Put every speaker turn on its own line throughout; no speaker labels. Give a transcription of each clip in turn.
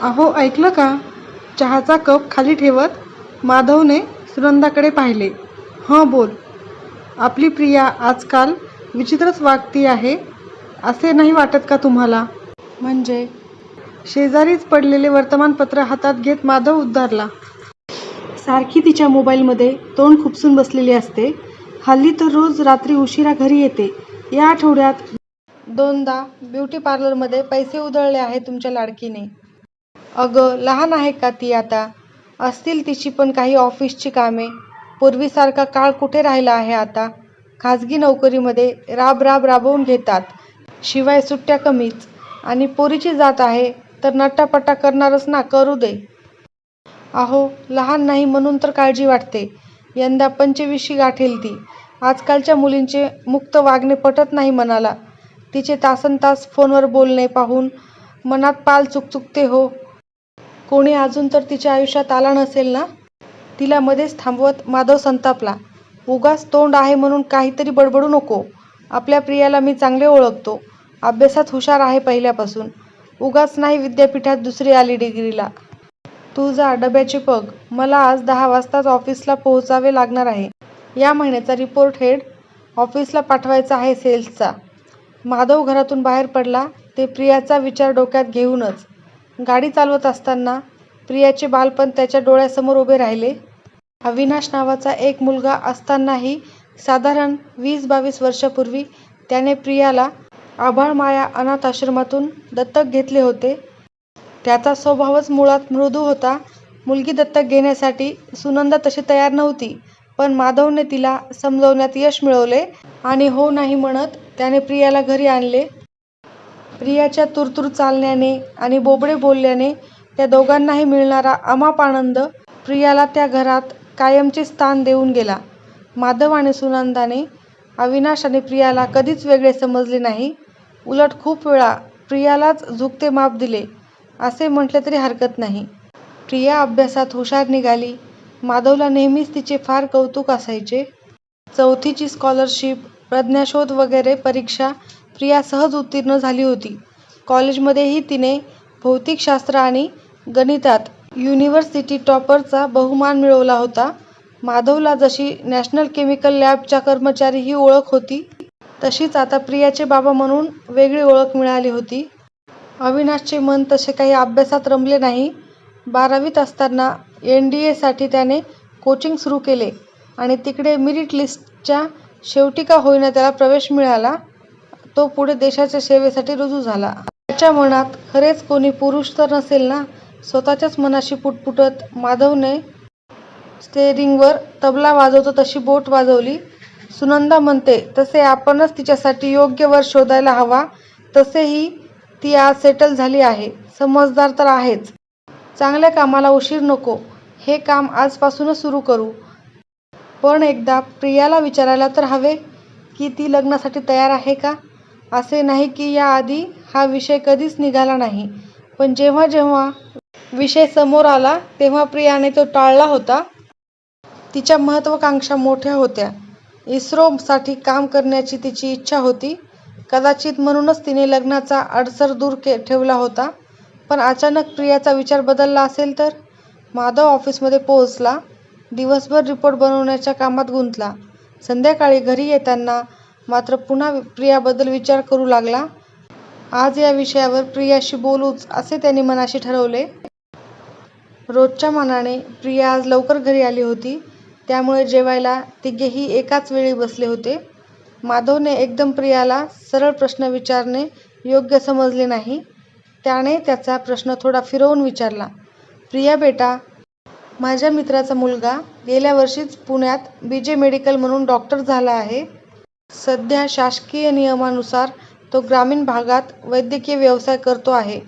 अहो ऐकलं का? चहाचा कप खाली ठेवत माधवने सुनंदाकडे पाहिले. हं बोल. आपली प्रिया आजकाल विचित्रच वागती आहे असे नाही वाटत का तुम्हाला? म्हणजे? शेजारीच पडलेले वर्तमानपत्र हातात घेत माधव उद्गारला सारखी तिच्या मोबाईलमध्ये तोंड खुपसून बसलेली असते. हल्ली तर रोज रात्री उशिरा घरी येते. या आठवड्यात दोनदा ब्युटी पार्लरमध्ये पैसे उधळले आहे तुमच्या लाडकीने. अगं लहान आहे का ती आता? असतील तिची पण काही ऑफिसची कामे. पूर्वीसारखा काळ कुठे राहिला आहे आता? खाजगी नोकरीमध्ये राब राब राबवून घेतात. शिवाय सुट्ट्या कमीच. आणि पोरीची जात आहे तर नट्टापट्टा करणारच ना करू दे. अहो लहान नाही म्हणून तर काळजी वाटते. यंदा पंचवीशी गाठेल ती. आजकालच्या मुलींचे मुक्त वागणे पटत नाही मनाला. तिचे तासनतास फोनवर बोलणे पाहून मनात पाल चुकचुकते हो. कोणी अजून तर तिच्या आयुष्यात आला नसेल ना? तिला मध्येच थांबवत माधव संतापला उगाच तोंड आहे म्हणून काहीतरी बडबडू नको. आपल्या प्रियाला मी चांगले ओळखतो. अभ्यासात हुशार आहे पहिल्यापासून. उगाच नाही विद्यापीठात दुसरी आली डिग्रीला. तू जा डब्याची पग. मला आज दहा वाजताच ऑफिसला पोहोचावे लागणार आहे. या महिन्याचा रिपोर्ट हेड ऑफिसला पाठवायचा आहे सेल्सचा. माधव घरातून बाहेर पडला. ते प्रियाचा विचार डोक्यात घेऊनच गाडी चालवत असताना प्रियाचे बालपण त्याच्या डोळ्यासमोर उभे राहिले. अविनाश नावाचा एक मुलगा असतानाही साधारण वीस बावीस वर्षापूर्वी त्याने प्रियाला आभाळमाया अनाथ आश्रमातून दत्तक घेतले होते. त्याचा स्वभावच मुळात मृदू होता. मुलगी दत्तक घेण्यासाठी सुनंदा तशी तयार नव्हती पण माधवने तिला समजवण्यात यश मिळवले आणि हो नाही म्हणत त्याने प्रियाला घरी आणले. प्रियाच्या तुरतूर चालण्याने आणि बोबडे बोलल्याने त्या दोघांनाही मिळणारा अमाप आनंद प्रियाला त्या घरात कायमचे स्थान देऊन गेला. माधव आणि सुनंदाने अविनाश आणि प्रियाला कधीच वेगळे समजले नाही. उलट खूप वेळा प्रियालाच झुकते माप दिले असे म्हटले तरी हरकत नाही. प्रिया अभ्यासात हुशार निघाली. माधवला नेहमीच तिचे फार कौतुक असायचे. चौथीची स्कॉलरशिप प्रज्ञाशोध वगैरे परीक्षा प्रिया सहज उत्तीर्ण झाली होती. कॉलेजमध्येही तिने भौतिकशास्त्र आणि गणितात युनिव्हर्सिटी टॉपरचा बहुमान मिळवला होता. माधवला जशी नॅशनल केमिकल लॅबच्या कर्मचारी ही ओळख होती तशीच आता प्रियाचे बाबा म्हणून वेगळी ओळख मिळाली होती. अविनाशचे मन तसे काही अभ्यासात रमले नाही. बारावीत असताना एन डी एसाठी त्याने कोचिंग सुरू केले आणि तिकडे मिरिट लिस्टच्या शेवटी का होईना त्याला प्रवेश मिळाला. तो पुढे देशाच्या सेवेसाठी रुजू झाला. त्याच्या मनात खरेच कोणी पुरुष तर नसेल ना? स्वतःच्याच मनाशी पुटपुटत माधवने स्टेअरिंगवर तबला वाजवतो तशी बोट वाजवली. सुनंदा म्हणते तसे आपणच तिच्यासाठी योग्य वर शोधायला हवा. तसेही ती आज सेटल झाली आहे. समजदार तर आहेच. चांगल्या कामाला उशीर नको. हे काम आजपासूनच सुरू करू. पण एकदा प्रियाला विचारायला तर हवे की ती लग्नासाठी तयार आहे का? असे नाही की याआधी हा विषय कधीच निघाला नाही. पण जेव्हा जेव्हा विषय समोर आला तेव्हा प्रियाने तो टाळला होता. तिच्या महत्त्वाकांक्षा मोठ्या होत्या. इस्रोसाठी काम करण्याची तिची इच्छा होती. कदाचित म्हणूनच तिने लग्नाचा अडसर दूर के ठेवला होता. पण अचानक प्रियाचा विचार बदलला असेल तर? माधव ऑफिसमध्ये पोहोचला. दिवसभर रिपोर्ट बनवण्याच्या कामात गुंतला. संध्याकाळी घरी येताना मात्र पुन्हा प्रियाबद्दल विचार करू लागला. आज या विषयावर प्रियाशी बोलूच असे त्याने मनाशी ठरवले. रोजच्या मानाने प्रिया आज लवकर घरी आली होती. त्यामुळे जेवायला तिघेही एकाच वेळी बसले होते. माधवने एकदम प्रियाला सरळ प्रश्न विचारणे योग्य समजले नाही. त्याने त्याचा प्रश्न थोडा फिरवून विचारला प्रिया बेटा माझ्या मित्राचा मुलगा गेल्या वर्षीच पुण्यात बी जे मेडिकल म्हणून डॉक्टर झाला आहे. सध्या शासकीय नियमानुसार तो ग्रामीण भागात वैद्यकीय व्यवसाय करतो आहे.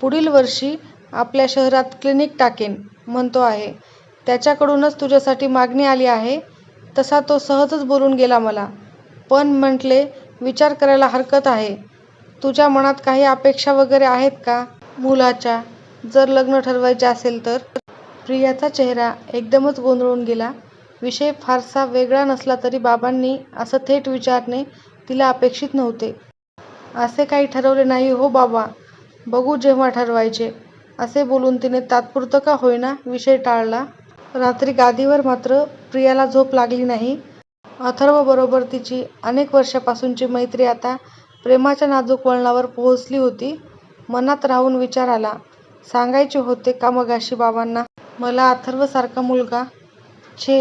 पुढील वर्षी आपल्या शहरात क्लिनिक टाकेन म्हणतो आहे. त्याच्याकडूनच तुझ्यासाठी मागणी आली आहे. तसा तो सहजच बोलून गेला मला. पण म्हटले विचार करायला हरकत आहे. तुझ्या मनात काही अपेक्षा वगैरे आहेत का? मुलाच्या जर लग्न ठरवायचे असेल तर? प्रियाचा चेहरा एकदमच गोंधळून गेला. विषय फारसा वेगळा नसला तरी बाबांनी असं थेट विचारणे तिला अपेक्षित नव्हते असे काही ठरवले नाही हो बाबा बघू जेव्हा ठरवायचे असे बोलून तिने तात्पुरतं का होईना विषय टाळला. रात्री गादीवर मात्र प्रियाला झोप लागली नाही. अथर्वबरोबर तिची अनेक वर्षांपासूनची मैत्री आता प्रेमाच्या नाजूक वळणावर पोहोचली होती. मनात राहून विचार आला, सांगायचे होते का मगाशी बाबांना? मला अथर्वसारखा मुलगा? छे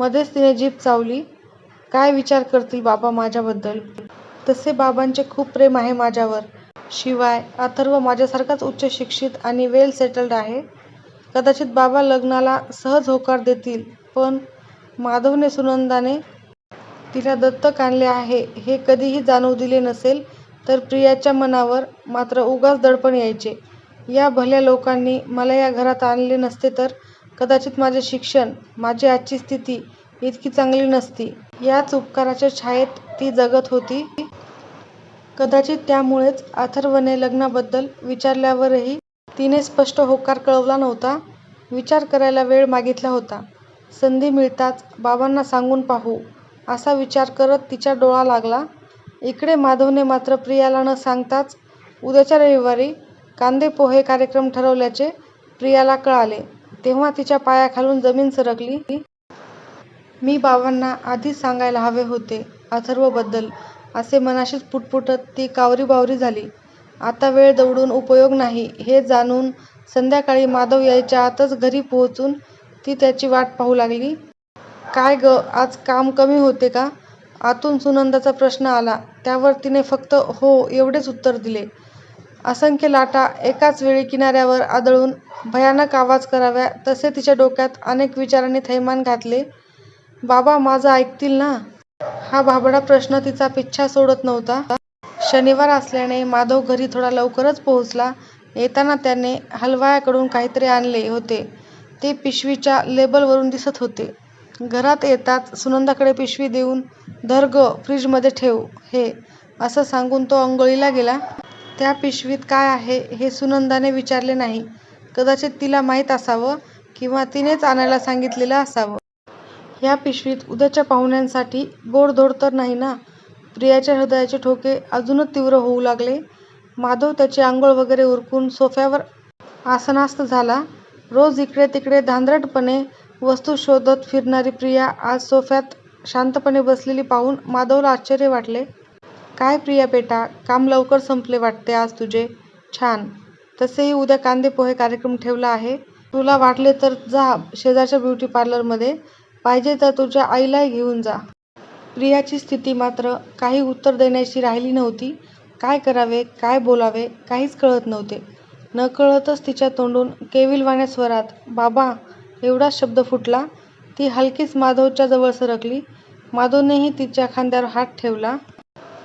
मध्येच तिने जीभ चावली. काय विचार करतील बाबा माझ्याबद्दल? तसे बाबांचे खूप प्रेम आहे माझ्यावर. शिवाय अथर्व माझ्यासारखाच उच्चशिक्षित आणि वेल सेटल्ड आहे. कदाचित बाबा लग्नाला सहज होकार देतील पण माधवने सुनंदाने तिला दत्तक आणले आहे हे कधीही जाणवू दिले नसेल तर प्रियाच्या मनावर मात्र उगाच दडपण यायचे. या भल्या लोकांनी मला या घरात आणले नसते तर कदाचित माझे शिक्षण, माझी आजची स्थिती इतकी चांगली नसती. याच उपकाराच्या छायेत ती जगत होती. कदाचित त्यामुळेच अथर्वने लग्नाबद्दल विचारल्यावरही तिने स्पष्ट होकार कळवला नव्हता. विचार करायला वेळ मागितला होता. संधी मिळताच बाबांना सांगून पाहू असा विचार करत तिचा डोळा लागला. इकडे माधवने मात्र प्रियाला न सांगताच उद्याच्या रविवारी कांदेपोहे कार्यक्रम ठरवल्याचे प्रियाला कळाले तेव्हा तिच्या पायाखालून जमीन सरकली. मी बाबांना आधीच सांगायला हवे होते अथर्वबद्दल असे मनाशीच पुटपुटत ती कावरीबावरी झाली. आता वेळ दवडून उपयोग नाही हे जाणून संध्याकाळी माधव यायच्या आतच घरी पोहोचून ती त्याची वाट पाहू लागली. काय गं आज काम कमी होते का? आतून सुनंदाचा प्रश्न आला. त्यावर तिने फक्त हो एवढेच उत्तर दिले. असंख्य लाटा एकाच वेळी किनाऱ्यावर आदळून भयानक आवाज कराव्या तसे तिच्या डोक्यात अनेक विचारांनी थैमान घातले. बाबा माझं ऐकतील ना? हा भाबडा प्रश्न तिचा पिच्छा सोडत नव्हता. शनिवार असल्याने माधव घरी थोडा लवकरच पोहोचला. येताना त्याने हलवायाकडून काहीतरी आणले होते ते पिशवीच्या लेबलवरून दिसत होते. घरात येताच सुनंदाकडे पिशवी देऊन धर गं फ्रिजमध्ये ठेव हे असं सांगून तो अंघोळीला गेला. त्या पिशवीत काय आहे हे सुनंदाने विचारले नाही. कदाचित तिला माहीत असावं किंवा तिनेच आणायला सांगितलेलं असावं. ह्या पिशवीत उद्याच्या पाहुण्यांसाठी गोडधोड तर नाही ना? प्रियाच्या हृदयाचे ठोके अजूनच तीव्र होऊ लागले. माधव त्याची आंघोळ वगैरे उरकून सोफ्यावर आसनास्थ झाला. रोज इकडे तिकडे धांदरटपणे वस्तू शोधत फिरणारी प्रिया आज सोफ्यात शांतपणे बसलेली पाहून माधवला आश्चर्य वाटले. काय प्रिया बेटा काम लवकर संपले वाटते आज तुझे? छान. तसेही उद्या कांदेपोहे कार्यक्रम ठेवला आहे. तुला वाटले तर जा शेजारच्या ब्युटी पार्लरमध्ये. पाहिजे तर तुझ्या आईलाही घेऊन जा. प्रियाची स्थिती मात्र काही उत्तर देण्याची राहिली नव्हती. काय करावे, काय बोलावे काहीच कळत नव्हते. नकळतच तिच्या तोंडून केविलवाण्या स्वरात बाबा एवढा शब्द फुटला. ती हलकीच माधवच्या जवळ सरकली. माधवनेही तिच्या खांद्यावर हात ठेवला.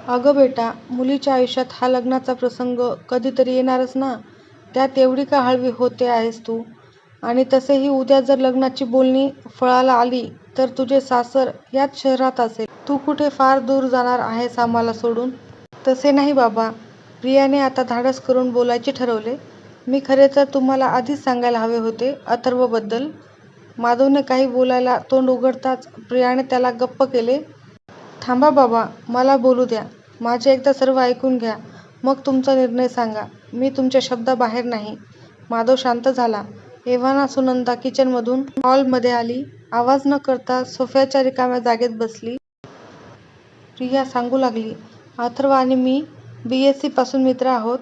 अगं बेटा मुलीच्या आयुष्यात हा लग्नाचा प्रसंग कधीतरी येणारच ना? त्यात एवढी का हळवी होते आहेस तू? आणि तसेही उद्या जर लग्नाची बोलणी फळाला आली तर तुझे सासर याच शहरात असेल. तू कुठे फार दूर जाणार आहेस आम्हाला सोडून? तसे नाही बाबा. प्रियाने आता धाडस करून बोलायचे ठरवले. मी खरे तर तुम्हाला आधीच सांगायला हवे होते अथर्वबद्दल. माधवने काही बोलायला तोंड उघडताच प्रियाने त्याला गप्प केले. थांबा बाबा मला बोलू द्या. माझे एकदा सर्व ऐकून घ्या मग तुमचा निर्णय सांगा. मी तुमच्या शब्दाबाहेर नाही. माधव शांत झाला. एव्हाना सुनंदा किचनमधून हॉलमध्ये आली. आवाज न करता सोफ्याच्या रिकाम्या जागेत बसली. प्रिया सांगू लागली. अथर्व आणि मी बी. एस. सी. पासून मित्र आहोत.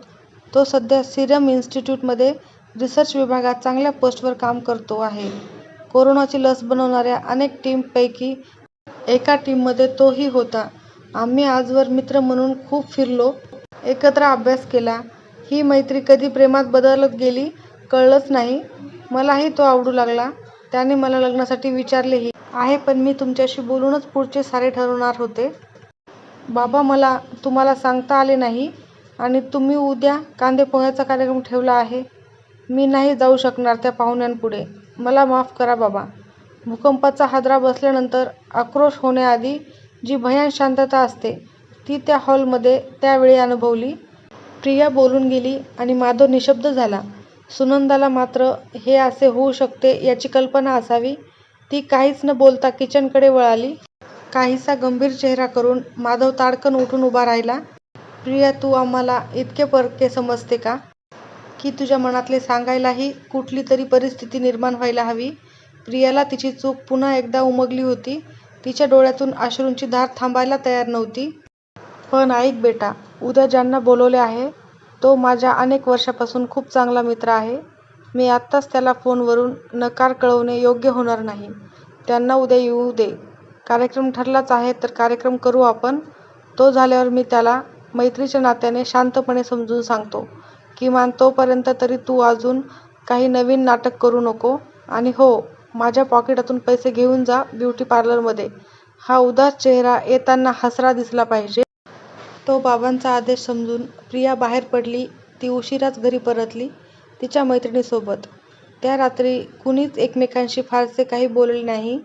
तो सध्या सिरम इन्स्टिट्यूटमध्ये रिसर्च विभागात चांगल्या पोस्टवर काम करतो आहे. कोरोनाची लस बनवणाऱ्या अनेक टीमपैकी एका टीममध्ये तोही होता. आम्ही आजवर मित्र म्हणून खूप फिरलो. एकत्र अभ्यास केला. ही मैत्री कधी प्रेमात बदलत गेली कळलंच नाही. मलाही तो आवडू लागला. त्याने मला लग्नासाठी विचारलेही आहे पण मी तुमच्याशी बोलूनच पुढचे सारे ठरवणार होते. बाबा मला तुम्हाला सांगता आले नाही आणि तुम्ही उद्या कांदेपोह्याचा कार्यक्रम ठेवला आहे. मी नाही जाऊ शकणार त्या पाहुण्यांपुढे. मला माफ करा बाबा. भूकंपाचा हादरा बसल्यानंतर आक्रोश होण्याआधी जी भयाण शांतता असते ती त्या हॉलमध्ये त्यावेळी अनुभवली. प्रिया बोलून गेली आणि माधव निशब्द झाला. सुनंदाला मात्र हे असे होऊ शकते याची कल्पना असावी. ती काहीच न बोलता किचनकडे वळाली. काहीसा गंभीर चेहरा करून माधव ताडकन उठून उभा राहिला. प्रिया तू आम्हाला इतके परके समजते का? की तुझ्या मनातले सांगायलाही कुठली तरी परिस्थिती निर्माण व्हायला हवी प्रियाला तिची चूक पुन्हा एकदा उमगली होती. तिच्या डोळ्यातून अश्रूंची धार थांबायला तयार नव्हती. पण ऐक बेटा उद्या ज्यांना बोलवले आहे तो माझ्या अनेक वर्षापासून खूप चांगला मित्र आहे. मी आत्ताच त्याला फोनवरून नकार कळवणे योग्य होणार नाही. त्यांना उद्या येऊ दे. कार्यक्रम ठरलाच आहे तर कार्यक्रम करू आपण. तो झाल्यावर मी त्याला मैत्रीच्या नात्याने शांतपणे समजून सांगतो किमान तोपर्यंत तरी तू अजून काही नवीन नाटक करू नको. आणि हो माझ्या पॉकेटातून पैसे घेऊन जा ब्युटी पार्लरमध्ये. हा उदास चेहरा येताना हसरा दिसला पाहिजे. तो बाबांचा आदेश समजून प्रिया बाहेर पडली. ती उशिराच घरी परतली तिच्या मैत्रिणीसोबत. त्या रात्री कुणीच एकमेकांशी फारसे काही बोलले नाही.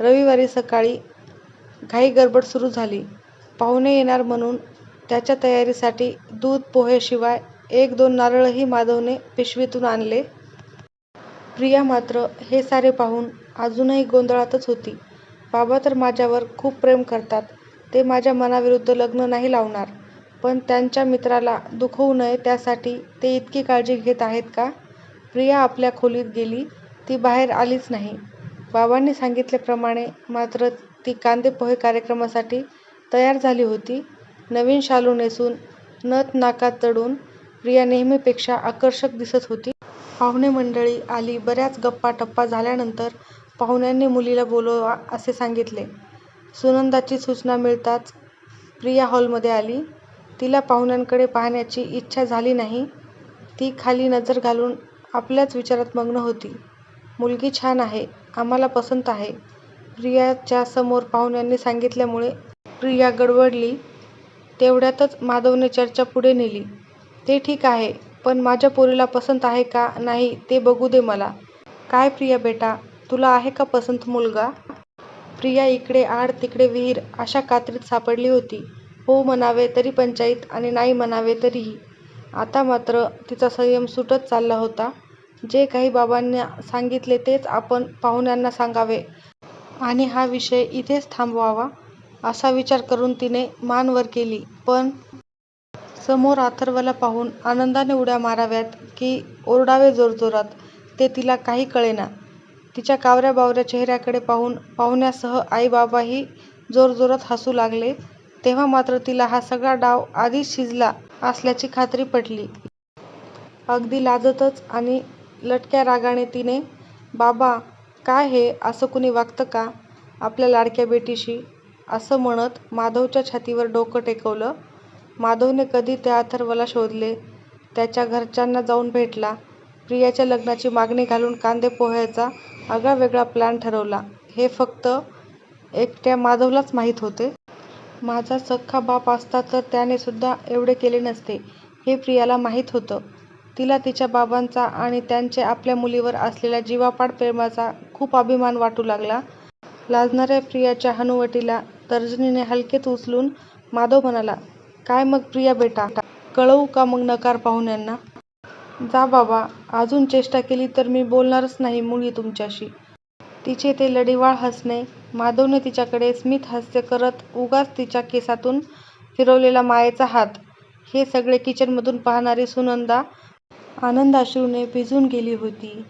रविवारी सकाळी घाई गडबड सुरू झाली. पाहुणे येणार म्हणून त्याच्या तयारीसाठी दूध पोहेशिवाय एक दोन नारळही माधवने पिशवीतून आणले. प्रिया मात्र हे सारे पाहून अजूनही गोंधळातच होती. बाबा तर माझ्यावर खूप प्रेम करतात. ते माझ्या मनाविरुद्ध लग्न नाही लावणार. पण त्यांच्या मित्राला दुखवू नये त्यासाठी ते इतकी काळजी घेत आहेत का प्रिया आपल्या खोलीत गेली. ती बाहेर आलीच नाही. बाबांनी सांगितल्याप्रमाणे मात्र ती कांदे पोहे कार्यक्रमासाठी तयार झाली होती. नवीन शालू नेसून नथ नाकात चढून प्रिया नेहमीपेक्षा आकर्षक दिसत होती. पाहुणे मंडळी आली. बऱ्याच गप्पाटप्पा झाल्यानंतर पाहुण्यांनी मुलीला बोलवा असे सांगितले. सुनंदाची सूचना मिळताच प्रिया हॉलमध्ये आली. तिला पाहुण्यांकडे पाहण्याची इच्छा झाली नाही. ती खाली नजर घालून आपल्याच विचारात मग्न होती. मुलगी छान आहे आम्हाला पसंत आहे. प्रियाच्या समोर पाहुण्यांनी सांगितल्यामुळे प्रिया गडबडली. तेवढ्यातच माधवने चर्चा पुढे नेली. ते ठीक आहे पण माझ्या पोरीला पसंत आहे का नाही ते बघू दे मला. काय प्रिया बेटा तुला आहे का पसंत मुलगा? प्रिया इकडे आड तिकडे विहीर अशा कात्रीत सापडली होती. हो म्हणावे तरी पंचाईत आणि नाही म्हणावे तरीही. आता मात्र तिचा संयम सुटत चालला होता. जे काही बाबांना सांगितले तेच आपण पाहुण्यांना सांगावे. आणि हा विषय इथेच थांबवावा असा विचार करून तिने मान वर केली. पण समोर अथर्वला पाहून आनंदाने उड्या माराव्यात की ओरडावे जोरजोरात ते तिला काही कळेना. तिच्या कावऱ्या बावऱ्या चेहऱ्याकडे पाहून पाहुण्यासह आईबाबाही जोरजोरात हसू लागले. तेव्हा मात्र तिला हा सगळा डाव आधीच शिजला असल्याची खात्री पटली. अगदी लाजतच आणि लटक्या रागाने तिने बाबा काय हे? असं कुणी वागतं का? आपल्या लाडक्या बेटीशी? असं म्हणत माधवच्या छातीवर डोकं टेकवलं. माधवने कधी त्या अथर्वला शोधले? त्याच्या घरच्यांना जाऊन भेटला. प्रियाच्या लग्नाची मागणी घालून कांदे पोह्याचा आगळावेगळा प्लॅन ठरवला. हे फक्त एकट्या माधवलाच माहीत होते. माझा सख्खा बाप असता तर त्याने सुद्धा एवढे केले नसते हे प्रियाला माहीत होतं. तिला तिच्या बाबांचा आणि त्यांचे आपल्या मुलीवर असलेल्या जीवापाड प्रेमाचा खूप अभिमान वाटू लागला. लाजणाऱ्या प्रियाच्या हनुवटीला तर्जनीने हलकेत उचलून माधव म्हणाला काय मग प्रिया बेटा? कळवू का मग नकार पाहुण्यांना जा बाबा अजून चेष्टा केली तर मी बोलणारच नाही मुळी तुमच्याशी. तिचे ते लढिवाळ हसणे माधवने तिच्याकडे स्मित हास्य करत उगाच तिच्या केसातून फिरवलेला मायेचा हात हे सगळे किचनमधून पाहणारी सुनंदा आनंदाश्रूने भिजून गेली होती.